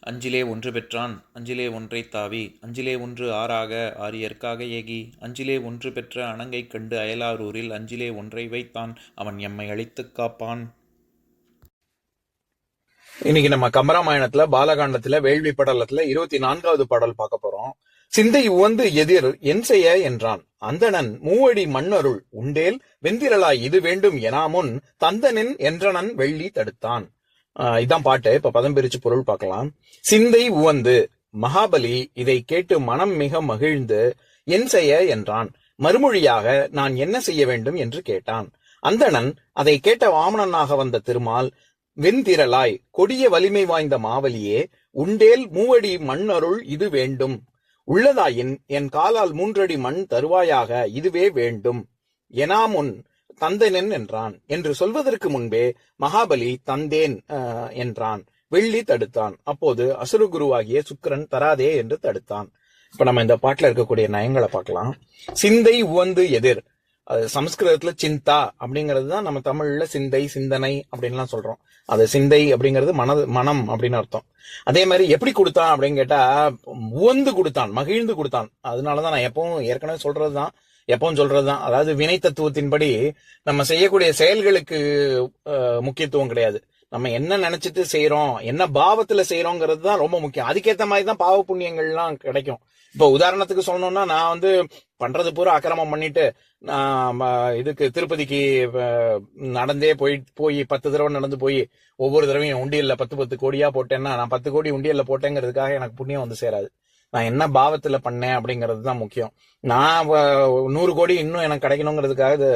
அஞ்சிலே ஒன்று பெற்றான் அஞ்சிலே ஒன்றை தாவி அஞ்சிலே ஒன்று ஆறாக ஆரியற்காக ஏகி அஞ்சிலே ஒன்று பெற்ற அணங்கை கண்டு அயலாரூரில் அஞ்சிலே ஒன்றை வைத்தான் அவன் எம்மை அழித்துக் காப்பான். இன்னைக்கு நம்ம கம்பராமாயணத்துல பாலகாண்டத்துல வேள்வி படலத்துல இருபத்தி நான்காவது பாடல் பார்க்க போறோம். சிந்தை உவந்து எதிர் என் செய்ய என்றான். அந்தணன் மூவடி மண்ணருள் உண்டேல் வெந்திரலாய் இது வேண்டும் எனாமுன் தந்தனின் என்றனன் வெள்ளி தடுத்தான். இதான் பாட்டு. இப்ப பதம் பிரிச்சு பொருள் பார்க்கலாம். சிந்தை உவந்து மகாபலி இதை கேட்டு மனம் மிக மகிழ்ந்து என் செய்ய என்றான். மறுமொழியாக நான் என்ன செய்ய வேண்டும் என்று கேட்டான். அந்தணன் அதை கேட்ட வாமனனாக வந்த திருமால் வெண்திரளாய் கொடிய வலிமை வாய்ந்த மாவலியே உண்டேல் மூவடி மண்ணருள் இது வேண்டும். உள்ளதாயின் என் காலால் மூன்றடி மண் தருவாயாக இதுவே வேண்டும். எனாமுன் தந்தனன் என்றான். என்று சொல்வதற்கு முன்பே மகாபலி தந்தேன் ஆஹ், என்றான். வெள்ளி தடுத்தான். அப்போது அசுரகுருவாகிய சுக்கிரன் தராதே என்று தடுத்தான். இப்ப நம்ம இந்த பாட்டுல இருக்கக்கூடிய நயங்களை பார்க்கலாம். சிந்தை உவந்து எதிர். அது சமஸ்கிருதத்துல சிந்தா அப்படிங்கிறது தான் நம்ம தமிழ்ல சிந்தை சிந்தனை அப்படின்லாம் சொல்றோம். அது சிந்தை அப்படிங்கிறது மனது மனம் அப்படின்னு அர்த்தம். அதே மாதிரி எப்படி கொடுத்தான் அப்படின்னு கேட்டா உவந்து கொடுத்தான் மகிழ்ந்து கொடுத்தான். அதனாலதான் நான் எப்பவும் ஏற்கனவே சொல்றதுதான். எப்பவும் சொல்றதுதான். அதாவது வினை தத்துவத்தின்படி நம்ம செய்யக்கூடிய செயல்களுக்கு முக்கியத்துவம் கிடையாது. நம்ம என்ன நினைச்சிட்டு செய்யறோம் என்ன பாவத்துல செய்யறோங்கிறது தான் ரொம்ப முக்கியம். அதுக்கேத்த மாதிரி தான் பாவ புண்ணியங்கள்லாம் கிடைக்கும். இப்போ உதாரணத்துக்கு சொல்லணும்னா நான் வந்து பண்றது பூரா அக்கிரமம் பண்ணிட்டு நான் இதுக்கு திருப்பதிக்கு நடந்தே போய் போய் பத்து தடவை நடந்து போய் ஒவ்வொரு தடவையும் உண்டியல்ல பத்து பத்து கோடியா போட்டேன்னா நான் பத்து கோடி உண்டியல்ல போட்டேங்கிறதுக்காக எனக்கு புண்ணியம் வந்து சேராது. நான் என்ன பாவத்துல பண்ணேன் அப்படிங்கிறது தான் முக்கியம். நான் நூறு கோடி இன்னும் எனக்கு கிடைக்கணுங்கிறதுக்காக இது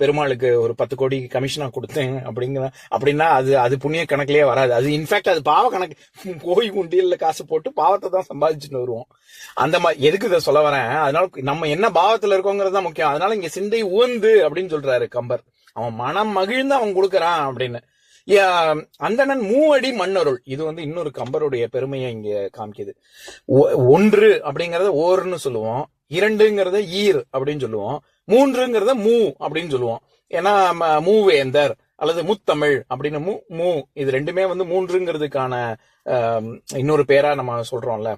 பெருமாளுக்கு ஒரு பத்து கோடி கமிஷனா கொடுத்தேன் அப்படிங்கிற அப்படின்னா அது அது புண்ணிய கணக்குலயே வராது. அது இன்ஃபேக்ட் அது பாவ கணக்கு. போய் உண்டியல்ல காசு போட்டு பாவத்தை தான் சம்பாதிச்சுட்டு வருவோம். அந்த மாதிரி எதுக்கு இதை சொல்ல வரேன்? அதனால நம்ம என்ன பாவத்துல இருக்கோங்கிறது தான் முக்கியம். அதனால இங்க சிந்தை உவந்து அப்படின்னு சொல்றாரு கம்பர். அவன் மனம் மகிழ்ந்து அவன் கொடுக்கறான் அப்படின்னு. அந்தணன் மூவடி மண்ணருள் இது வந்து இன்னொரு கம்பருடைய பெருமையை இங்க காமிக்குது. ஒ- ஒன்று அப்படிங்கறத ஓர்னு சொல்லுவோம். இரண்டுங்கிறத ஈர் அப்படின்னு சொல்லுவோம். மூன்றுங்கிறத மூ அப்படின்னு சொல்லுவோம். ஏன்னா ம- மூவேந்தர் அல்லது முத்தமிழ் அப்படின்னு மூ மூ. இது ரெண்டுமே வந்து மூன்றுங்கிறதுக்கான இன்னொரு பேரா நம்ம சொல்றோம்ல.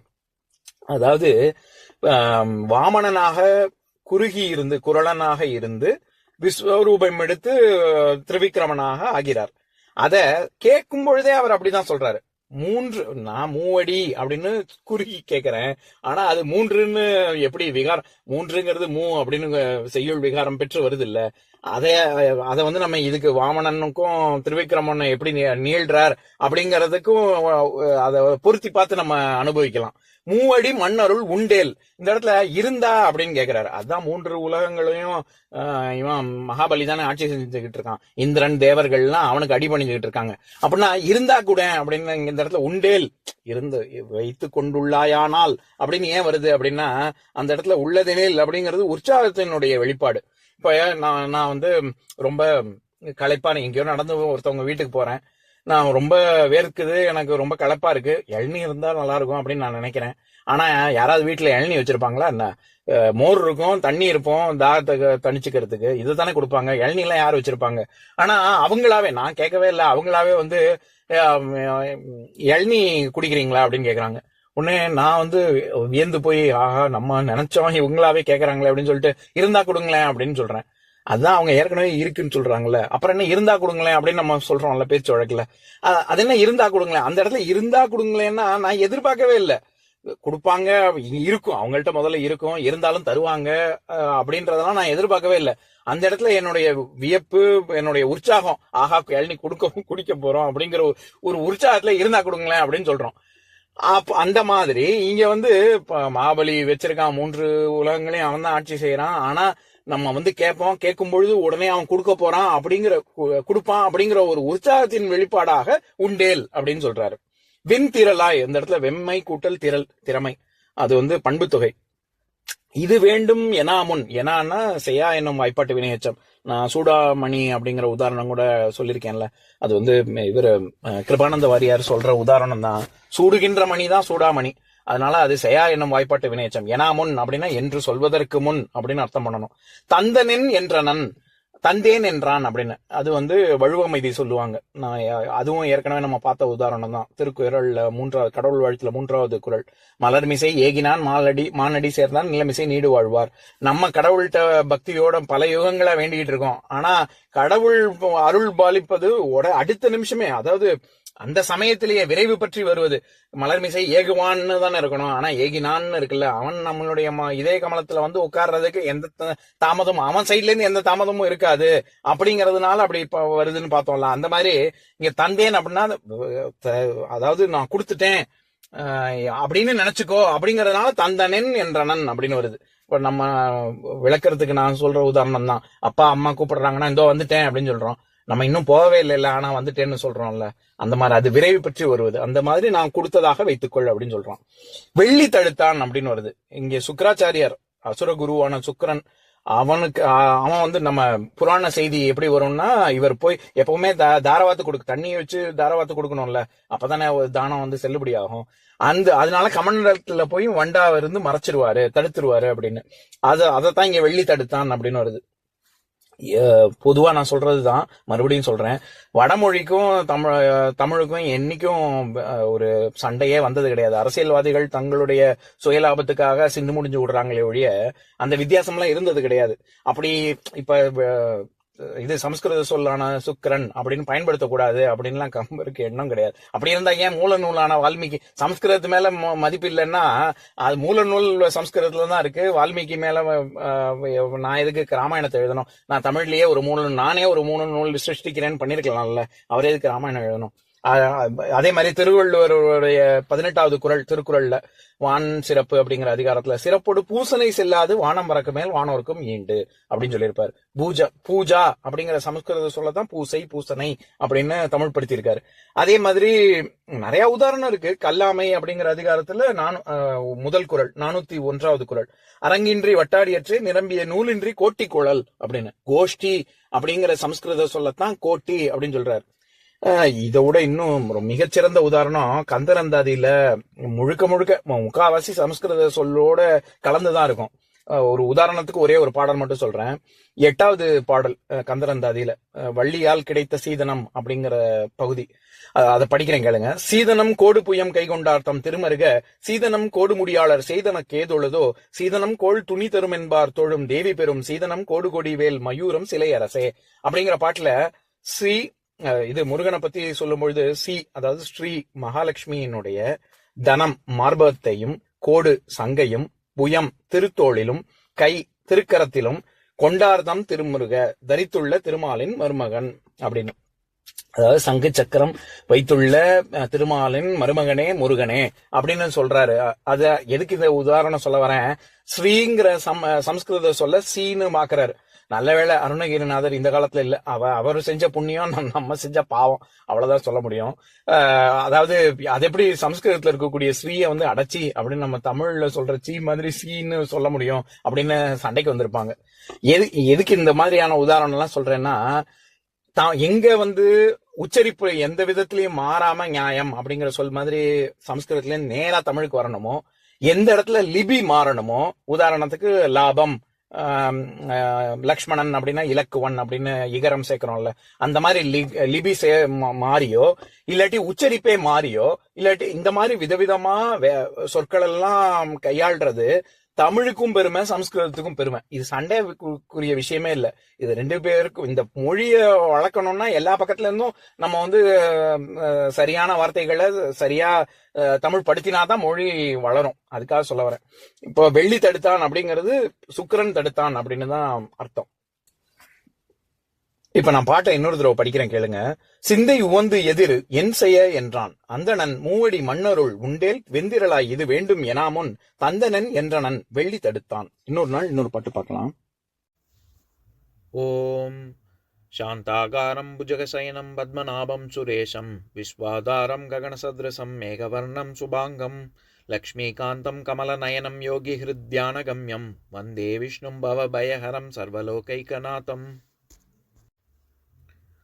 அதாவது வாமணனாக வாமனனாக குறுகி இருந்து குரலனாக இருந்து விஸ்வரூபம் எடுத்து திரிவிக்ரமனாக ஆகிறார். அத கேட்கும் பொழுதே அவர் அப்படிதான் சொல்றாரு. மூன்று நான் மூவடி அப்படின்னு குறுகி கேக்குறேன் ஆனா அது மூன்றுன்னு எப்படி விகாரம் மூன்றுங்கிறது மூ அப்படின்னு செய்யுள் விகாரம் பெற்று வருது இல்ல அதை அதை வந்து நம்ம இதுக்கு வாமனனுக்கும் திருவிக்கிரமன் எப்படி நீ- நீள்றார் அப்படிங்கறதுக்கும் அதை பொருத்தி பார்த்து நம்ம அனுபவிக்கலாம். மூவடி மன்னருள் உண்டேல். இந்த இடத்துல இருந்தா அப்படின்னு கேக்குறாரு. அதான் மூன்று உலகங்களையும் இவன் மகாபலி தானே ஆட்சி செஞ்சுக்கிட்டு இருக்கான். இந்திரன் தேவர்கள்லாம் அவனுக்கு அடி பண்ணிக்கிட்டு இருக்காங்க. அப்படின்னா இருந்தா கூட அப்படின்னு இந்த இடத்துல உண்டேல். இருந்து வைத்து கொண்டுள்ளாயானால் அப்படின்னு ஏன் வருது அப்படின்னா அந்த இடத்துல உள்ளதெனில் அப்படிங்கிறது உற்சாகத்தினுடைய வெளிப்பாடு. இப்ப நான் நான் வந்து ரொம்ப களைப்பான எங்கேயோ நடந்து ஒருத்தவங்க வீட்டுக்கு போறேன். நான் ரொம்ப வேர்க்குது எனக்கு ரொம்ப களைப்பா இருக்கு. இளநீ இருந்தா நல்லா இருக்கும் அப்படின்னு நான் நினைக்கிறேன். ஆனா யாராவது வீட்டுல இளநீ வச்சிருப்பாங்களா? என்ன? மோர் இருக்கும் தண்ணி இருக்கும் தாகத்தை க- இது தானே கொடுப்பாங்க. இளநீலாம் எல்லாம் யார் வச்சிருப்பாங்க? ஆனா அவங்களாவே நான் கேட்கவே இல்லை. அவங்களாவே வந்து இளநீ குடிக்கிறீங்களா அப்படின்னு கேக்குறாங்க. உடனே நான் வந்து வியந்து போய் ஆஹா நம்ம நினைச்சோம் இவங்களாவே கேக்குறாங்களே அப்படின்னு சொல்லிட்டு இருந்தா கொடுங்களேன் அப்படின்னு சொல்றேன். அதான் அவங்க ஏற்கனவே இருக்குன்னு சொல்றாங்கல்ல. அப்புறம் என்ன இருந்தா கொடுங்களேன் அப்படின்னு நம்ம சொல்றோம்ல பேச்சு வழக்குல. அது என்ன இருந்தா கொடுங்களேன்? அந்த இடத்துல இருந்தா கொடுங்களேன்னா நான் எதிர்பார்க்கவே இல்லை. கொடுப்பாங்க இருக்கும். அவங்கள்ட்ட முதல்ல இருக்கும். இருந்தாலும் தருவாங்க அப்படின்றதெல்லாம் நான் எதிர்பார்க்கவே இல்லை. அந்த இடத்துல என்னுடைய வியப்பு என்னுடைய உற்சாகம் ஆஹா இளநீ கொடுக்க குடிக்க போறோம் அப்படிங்கிற ஒரு- உற்சாகத்துல இருந்தா கொடுங்களேன் அப்படின்னு சொல்றோம். அப்ப அந்த மாதிரி இங்க வந்து மாபலி மகாபலி வச்சிருக்கான் மூன்று உலகங்களையும் அவன் தான் ஆட்சி செய்யறான். ஆனா நம்ம வந்து கேட்போம் கேட்கும் பொழுது உடனே அவன் கொடுக்க போறான் அப்படிங்கிற கொடுப்பான் அப்படிங்கிற ஒரு உற்சாகத்தின் வெளிப்பாடாக உண்டேல் அப்படின்னு சொல்றாரு. வெண்திரளாய் இந்த இடத்துல வெம்மை கூட்டல் திரள் திறமை. அது வந்து பண்பு தொகை. இது வேண்டும் எனாமுன் எனான்னா செய்யா என்னும் வாய்ப்பாட்டு வினையச்சம். நான் சூடாமணி அப்படிங்கிற உதாரணம் கூட சொல்லியிருக்கேன்ல. அது வந்து இவர் கிருபானந்த வாரியார் சொல்ற உதாரணம் தான். சூடுகின்ற மணி தான் சூடாமணி. அதனால அது செயா என்னும் வாய்ப்பாட்டு வினையச்சம். எனாமுன் அப்படின்னா என்று சொல்வதற்கு முன் அப்படின்னு அர்த்தம் பண்ணணும். தந்தனின் என்றனன் தந்தேன் என்றான் அப்படின்னு. அது வந்து வழுவமைதி சொல்லுவாங்க. நான் அதுவும் ஏற்கனவே நம்ம பார்த்த உதாரணம் தான். திருக்குறள்ல மூன்றாவது கடவுள் வாழ்த்துல மூன்றாவது குரல். மலர்மிசை ஏகினான் மாலடி மானடி சேர்ந்தான் நிலமிசை நீடு வாழ்வார். நம்ம கடவுள்கிட்ட பக்தியோட பல யுகங்களா வேண்டிக்கிட்டு இருக்கோம். ஆனா கடவுள் அருள் பாலிப்பது உட- அடுத்த நிமிஷமே. அதாவது அந்த சமயத்திலேயே விரைவு பற்றி வருவது. மலர்மிசை ஏகுவான்னு தானே இருக்கணும். ஆனா ஏகினான்னு இருக்குல்ல. அவன் நம்மளுடைய இதே இதய கமலத்துல வந்து உட்கார்றதுக்கு எந்த தாமதமும் அவன் சைட்ல இருந்து எந்த தாமதமும் இருக்காது. அப்படிங்கறதுனால அப்படி இப்ப வருதுன்னு பார்த்தோம்ல. அந்த மாதிரி இங்க தந்தேன் அப்படின்னா அதாவது நான் கொடுத்துட்டேன். அப்படின்னு நினைச்சுக்கோ. அப்படிங்கறதுனால தந்தனன் என்றனன் அப்படின்னு வருது. இப்ப நம்ம விளக்குறதுக்கு நான் சொல்ற உதாரணம் தான் அப்பா அம்மா கூப்பிடுறாங்கன்னா இதோ வந்துட்டேன் அப்படின்னு சொல்றோம். நம்ம இன்னும் போகவே இல்லைல்ல ஆனா வந்துட்டேன்னு சொல்றோம்ல. அந்த மாதிரி அது விரைவு பற்றி வருவது. அந்த மாதிரி நான் கொடுத்ததாக வைத்துக்கொள் அப்படின்னு சொல்றான் வெள்ளி தடுத்தான் அப்படின்னு வருது. இங்கே சுக்கராச்சாரியார் அசுர குருவான அவனுக்கு அவன் வந்து நம்ம புராண செய்தி எப்படி வரும்னா இவர் போய் எப்பவுமே த தாரவாத்து கொடுக்க தண்ணியை வச்சு தாரவாத்து கொடுக்கணும்ல. அப்பதானே ஒரு தானம் வந்து செல்லுபடி ஆகும் அந்த அதனால கமண்டலத்துல போய் வண்டா இருந்து மறைச்சிருவாரு தடுத்துருவாரு அப்படின்னு. அதை அதைத்தான் இங்க வெள்ளி தடுத்தான் அப்படின்னு வருது. பொதுவா நான் சொல்றதுதான். மறுபடியும் சொல்றேன். வடமொழிக்கும் தமிழ் தமிழுக்கும் என்னைக்கும் ஒரு சண்டையே வந்தது கிடையாது. அரசியல்வாதிகள் தங்களுடைய சுயலாபத்துக்காக சிந்து முடிஞ்சு விடுறாங்களே ஒழிய அந்த வித்தியாசம்லாம் இருந்தது கிடையாது. அப்படி இப்ப இது சமஸ்கிருத சொல்லான சுக்கிரன் அப்படின்னு பயன்படுத்தக்கூடாது அப்படின்லாம் கம்பருக்கு எண்ணம் கிடையாது. அப்படி இருந்தா ஏன் மூல நூலான வால்மீகி சமஸ்கிருதத்து மேல ம- மதிப்பு இல்லைன்னா அது மூல நூல் சமஸ்கிருதத்துல தான் இருக்கு. வால்மீகி மேல அஹ், நான் எதுக்கு ராமாயணத்தை எழுதணும்? நான் தமிழ்லயே ஒரு மூணு நானே ஒரு மூணு நூல் சிருஷ்டிக்கிறேன்னு பண்ணிருக்கலாம்ல. அவரே எதுக்கு ராமாயணம் எழுதணும்? அதே மாதிரி திருவள்ளுவருடைய பதினெட்டாவது குறள் திருக்குறள்ல வான் சிறப்பு அப்படிங்கிற அதிகாரத்துல சிறப்போடு பூசனை செல்லாது வானம் பறக்க மேல் வானோருக்கும் ஈண்டு அப்படின்னு சொல்லியிருப்பாரு. பூஜா பூஜா அப்படிங்கிற சமஸ்கிருத சொல்லதான் பூசை பூசனை அப்படின்னு தமிழ் படுத்தியிருக்காரு அதே மாதிரி நிறைய உதாரணம் இருக்கு. கல்லாமை அப்படிங்கிற அதிகாரத்துல நான் முதல் குறள் நானூத்தி ஒன்றாவது குறள் அரங்கின்றி வட்டாடியற்று நிரம்பிய நூலின்றி கோட்டி குழல் அப்படின்னு. கோஷ்டி அப்படிங்கிற சமஸ்கிருத சொல்லத்தான் கோட்டி அப்படின்னு சொல்றாரு. இதை விட இன்னும் மிகச்சிறந்த உதாரணம் கந்தரந்தாதியில முழுக்க முழுக்க முக்காவாசி சமஸ்கிருத சொல்லோட கலந்துதான் இருக்கும். ஒரு உதாரணத்துக்கு ஒரே ஒரு பாடல் மட்டும் சொல்றேன். எட்டாவது பாடல் கந்தரந்தாதியில வள்ளியால் கிடைத்த சீதனம் அப்படிங்கிற பகுதி. அதை படிக்கிறேன் கேளுங்க. சீதனம் கோடு புயம் கைகொண்டார்த்தம் திருமருக சீதனம் கோடு முடியாளர் செய்தன கேதொழுதோ சீதனம் கோள் துணி தரும் என்பார் தொழும் தேவி பெறும் சீதனம் கோடு கொடி வேல் மயூரம் சிலை அரசே அப்படிங்கிற பாட்டுல ஸ்ரீ இது முருகனை பத்தி சொல்லும்பொழுது சி அதாவது ஸ்ரீ மகாலட்சுமியினுடைய தனம் மார்பகத்தையும் கோடு சங்கையும் புயம் திருத்தோளிலும் கை திருக்கரத்திலும் கொண்டார்தம் திருமுருக தரித்துள்ள திருமாலின் மருமகன் அப்படின்னு. அதாவது சங்கு சக்கரம் வைத்துள்ள திருமாலின் மருமகனே முருகனே அப்படின்னு சொல்றாரு. அத எதுக்கு இந்த உதாரணம் சொல்ல வரேன்? ஸ்ரீங்கிற சம் சம்ஸ்கிருத சொல்ல சீனு மாக்குறாரு நல்ல வேளை அருணகிரிநாதர் இந்த காலத்துல இல்ல. அவ அவர் செஞ்ச புண்ணியம் நம்ம- செஞ்ச பாவம். அவ்வளவுதான் சொல்ல முடியும். அதாவது அது எப்படி சம்ஸ்கிருதத்துல இருக்கக்கூடிய ஸ்ரீயை வந்து அடைச்சி அப்படின்னு நம்ம தமிழ்ல சொல்ற சீ மாதிரி சீன்னு சொல்ல முடியும் அப்படின்னு சண்டைக்கு வந்திருப்பாங்க. எது எதுக்கு இந்த மாதிரியான உதாரணம் எல்லாம் சொல்றேன்னா தான் எங்க வந்து உச்சரிப்பு எந்த விதத்திலயும் மாறாம நியாயம் அப்படிங்கிற சொல் மாதிரி சம்ஸ்கிருதத்துல இருந்து நேரா தமிழுக்கு வரணுமோ எந்த இடத்துல லிபி மாறணுமோ உதாரணத்துக்கு லாபம் லக்ஷ்மணன் அப்படின்னா இலக்குவன் அப்படின்னு இகரம் சேர்க்கிறோம்ல. அந்த மாதிரி லி- லிபி சே மாறியோ இல்லாட்டி உச்சரிப்பே மாறியோ இல்லாட்டி இந்த மாதிரி விதவிதமா வே- சொற்கள் எல்லாம் கையாள்றது தமிழுக்கும் பெருமை சமஸ்கிருதத்துக்கும் பெருமை. இது சண்டைக்குரிய விஷயமே இல்லை. இது ரெண்டு பேருக்கும் இந்த மொழியை வளர்க்கணும்னா எல்லா பக்கத்துல இருந்தும் நம்ம வந்து சரியான வார்த்தைகளை சரியா தமிழ் படுத்தினாதான் மொழி வளரும். அதுக்காக சொல்ல வரேன். இப்போ வெள்ளி தடுத்தான் அப்படிங்கிறது சுக்கிரன் தடுத்தான் அப்படின்னு தான் அர்த்தம். இப்ப நான் பாட்டை இன்னொரு தடவை படிக்கிறேன் கேளுங்க சிந்தை உவந்து எதிர் என் செய்ய என்றான் அந்தணன் மூவடி மன்னருள் உண்டேல் வெந்திரளாய் இது வேண்டும் எனாமுன் தந்தனன் என்றனன் வெள்ளி தடுத்தான் இன்னொரு நாள் இன்னொரு பாட்டு பார்க்கலாம் ॐ शान्ताकारं भुजगशयनं पद्मनाभं सुरेशं विश्वाधारं गगनसदृशं मेघवर्णं शुभाङ्गं लक्ष्मीकान्तं कमलनयनं योगिहृद्यानगम्यं वन्दे विष्णुं भवभयहरं सर्वलोकैकनाथम्